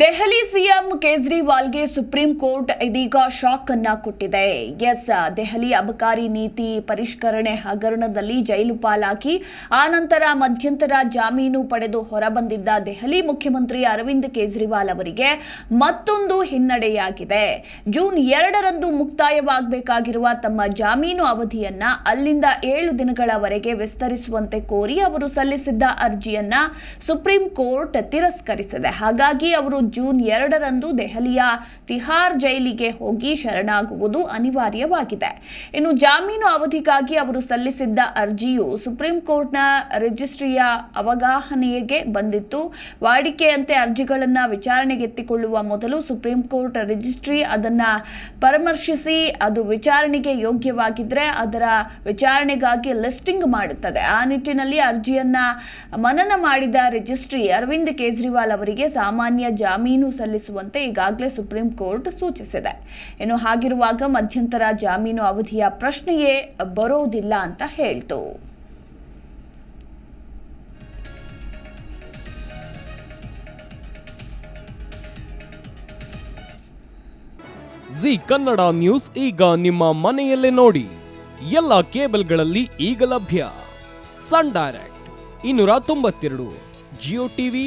Delhi CM ಕೇಜ್ರಿವಾಲ್ಗೆ supreme court ಇದೀಗ shock ಅನ್ನ ಕೊಟ್ಟಿದೆ. ಎಸ್, ದೆಹಲಿ ಅಬಕಾರಿ ನೀತಿ ಪರಿಷ್ಕರಣೆ ಹಗರಣದಲ್ಲಿ ಜೈಲು ಪಾಲಾಗಿ ಆನಂತರ ಮಧ್ಯಂತರ ಜಾಮೀನು ಪಡೆದು ಹೊರಬಂದಿದ್ದ ದೆಹಲಿ ಮುಖ್ಯಮಂತ್ರಿ ಅರವಿಂದ್ ಕೇಜ್ರಿವಾಲ್ ಅವರಿಗೆ ಮತ್ತೊಂದು ಹಿನ್ನಡೆಯಾಗಿದೆ. ಜೂನ್ ಎರಡರಂದು ಮುಕ್ತಾಯವಾಗಬೇಕಾಗಿರುವ ತಮ್ಮ ಜಾಮೀನು ಅವಧಿಯನ್ನ ಅಲ್ಲಿಂದ ಏಳು ದಿನಗಳವರೆಗೆ ವಿಸ್ತರಿಸುವಂತೆ ಕೋರಿ ಅವರು ಸಲ್ಲಿಸಿದ್ದ ಅರ್ಜಿಯನ್ನ ಸುಪ್ರೀಂ ಕೋರ್ಟ್ ತಿರಸ್ಕರಿಸಿದೆ. ಹಾಗಾಗಿ ಅವರು ಜೂನ್ ಎರಡರಂದು ದೆಹಲಿಯ ತಿಹಾರ್ ಜೈಲಿಗೆ ಹೋಗಿ ಶರಣಾಗುವುದು ಅನಿವಾರ್ಯವಾಗಿದೆ. ಇನ್ನು ಜಾಮೀನು ಅವಧಿಗಾಗಿ ಅವರು ಸಲ್ಲಿಸಿದ್ದ ಅರ್ಜಿಯು ಸುಪ್ರೀಂ ಕೋರ್ಟ್ನ ರಿಜಿಸ್ಟ್ರಿಯ ಅವಗಾಹನೆಯಗೆ ಬಂದಿತ್ತು. ವಾಡಿಕೆಯಂತೆ ಅರ್ಜಿಗಳನ್ನು ವಿಚಾರಣೆಗೆತ್ತಿಕೊಳ್ಳುವ ಮೊದಲು ಸುಪ್ರೀಂ ಕೋರ್ಟ್ ರಿಜಿಸ್ಟ್ರಿ ಅದನ್ನ ಪರಾಮರ್ಶಿಸಿ, ಅದು ವಿಚಾರಣೆಗೆ ಯೋಗ್ಯವಾಗಿದ್ರೆ ಅದರ ವಿಚಾರಣೆಗಾಗಿ ಲಿಸ್ಟಿಂಗ್ ಮಾಡುತ್ತದೆ. ಆ ನಿಟ್ಟಿನಲ್ಲಿ ಅರ್ಜಿಯನ್ನ ಮನನ ಮಾಡಿದ ರಿಜಿಸ್ಟ್ರಿ ಅರವಿಂದ್ ಕೇಜ್ರಿವಾಲ್ ಅವರಿಗೆ ಸಾಮಾನ್ಯ ಜಾಮೀನು ಸಲ್ಲಿಸುವಂತೆ ಈಗಾಗಲೇ ಸುಪ್ರೀಂ ಕೋರ್ಟ್ ಸೂಚಿಸಿದೆ. ಇನ್ನು ಹಾಗಿರುವಾಗ ಮಧ್ಯಂತರ ಜಾಮೀನು ಅವಧಿಯ ಪ್ರಶ್ನೆಯೇ ಬರೋದಿಲ್ಲ ಅಂತ ಹೇಳ್ತು. ಜಿ ಕನ್ನಡ ನ್ಯೂಸ್ ಈಗ ನಿಮ್ಮ ಮನೆಯಲ್ಲೇ ನೋಡಿ. ಎಲ್ಲ ಕೇಬಲ್ಗಳಲ್ಲಿ ಈಗ ಲಭ್ಯ. ಸನ್ ಡೈರೆಕ್ಟ್, ಇನ್ನೂರ ತೊಂಬತ್ತೆರಡು, ಜಿಯೋ ಟಿವಿ